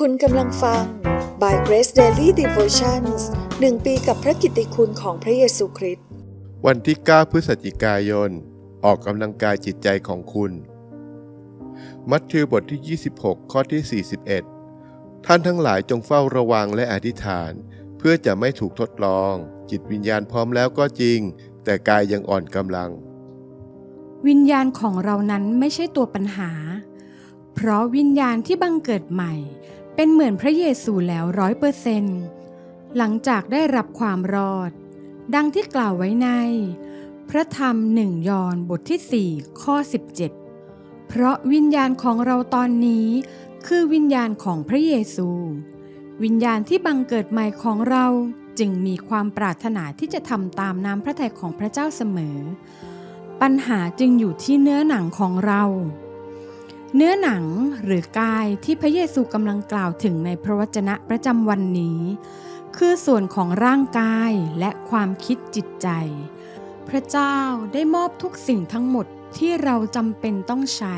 คุณกำลังฟัง By Grace Daily Devotions หนึ่งปีกับพระกิตติคุณของพระเยซูคริสต์ วันที่ 9 พฤศจิกายน ออกกำลังกายจิตใจของคุณ มัทธิวบทที่ 26 ข้อที่ 41 ท่านทั้งหลายจงเฝ้าระวังและอธิษฐาน เพื่อจะไม่ถูกทดลอง จิตวิญญาณพร้อมแล้วก็จริง แต่กายยังอ่อนกำลัง วิญญาณของเรานั้นไม่ใช่ตัวปัญหา เพราะวิญญาณที่บังเกิดใหม่ เป็นเหมือนพระเยซูแล้วร้อยเปอร์เซนต์หลังจากได้รับความรอด ดังที่กล่าวไว้ใน พระธรรมหนึ่งยอห์นบทที่ 4 ข้อ 17 เพราะวิญญาณของเราตอนนี้คือวิญญาณของพระเยซู วิญญาณที่บังเกิดใหม่ของเราจึงมีความปรารถนาที่จะทำตามน้ำพระทัยของพระเจ้าเสมอ ปัญหาจึงอยู่ที่เนื้อหนังของเรา เนื้อหนังหรือกายที่พระเยซูกำลังกล่าวถึงในพระวจนะประจำวันนี้ คือส่วนของร่างกายและความคิดจิตใจ พระเจ้าได้มอบทุกสิ่งทั้งหมดที่เราจำเป็นต้องใช้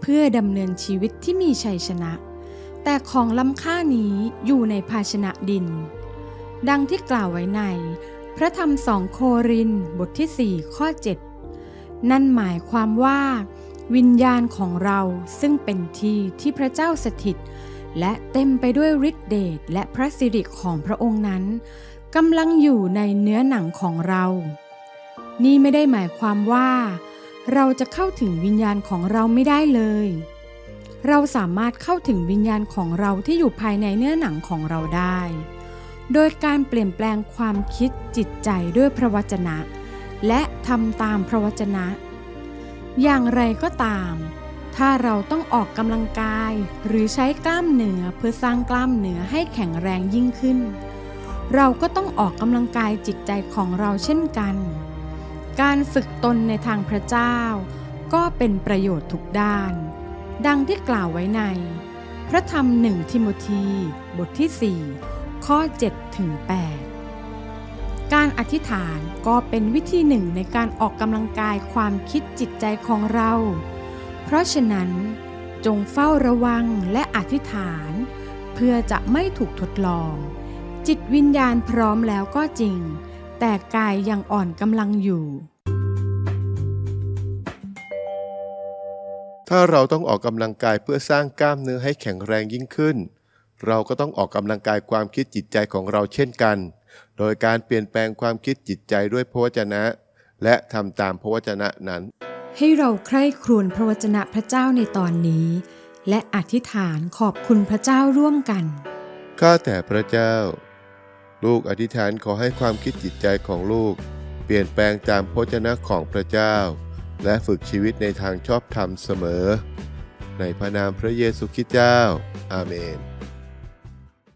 เพื่อดำเนินชีวิตที่มีชัยชนะ แต่ของล้ำค่านี้อยู่ในภาชนะดิน ดังที่กล่าวไว้ใน พระธรรมสองโครินบทที่ 4 ข้อ 7 นั่นหมายความว่า วิญญาณของเราซึ่งเป็นที่ที่พระเจ้าสถิต และเต็มไปด้วยฤทธิเดชและพระสิริของพระองค์นั้นกำลังอยู่ในเนื้อหนังของเรา นี่ไม่ได้หมายความว่า เราจะเข้าถึงวิญญาณของเราไม่ได้เลย เราสามารถเข้าถึงวิญญาณของเราที่อยู่ภายในเนื้อหนังของเราได้ โดยการเปลี่ยนแปลงความคิดจิตใจด้วยพระวจนะ และทำตามพระวจนะ อย่างไรก็ตาม ถ้าเราต้องออกกำลังกาย หรือใช้กล้ามเนื้อเพื่อสร้างกล้ามเนื้อให้แข็งแรงยิ่งขึ้น เราก็ต้องออกกำลังกายจิตใจของเราเช่นกัน การฝึกตนในทางพระเจ้า ก็เป็นประโยชน์ทุกด้าน ดังที่กล่าวไว้ใน พระธรรมหนึ่งทิโมธีบทที่ 4 ข้อ 7 ถึง 8 การอธิษฐานก็เป็นวิธีหนึ่งในการออกกำลังกายความคิดจิตใจของเรา เพราะฉะนั้น จงเฝ้าระวังและอธิษฐาน เพื่อจะไม่ถูกทดลอง จิตวิญญาณพร้อมแล้วก็จริง แต่กายยังอ่อนกำลังอยู่ ถ้าเราต้องออกกำลังกายเพื่อสร้างกล้ามเนื้อให้แข็งแรงยิ่งขึ้น เราก็ต้องออกกำลังกายความคิดจิตใจของเราเช่นกัน โดยการเปลี่ยนแปลงความคิดจิตใจด้วยพระวจนะ และทำตามพระวจนะนั้น ให้เราใคร่ครวญพระวจนะพระเจ้าในตอนนี้ และอธิษฐานขอบคุณพระเจ้าร่วมกัน ข้าแต่พระเจ้า ลูกอธิษฐานขอให้ความคิดจิตใจของลูก เปลี่ยนแปลงตามพระวจนะของพระเจ้า และฝึกชีวิตในทางชอบธรรมเสมอ ในพระนามพระเยซูคริสต์เจ้า อาเมน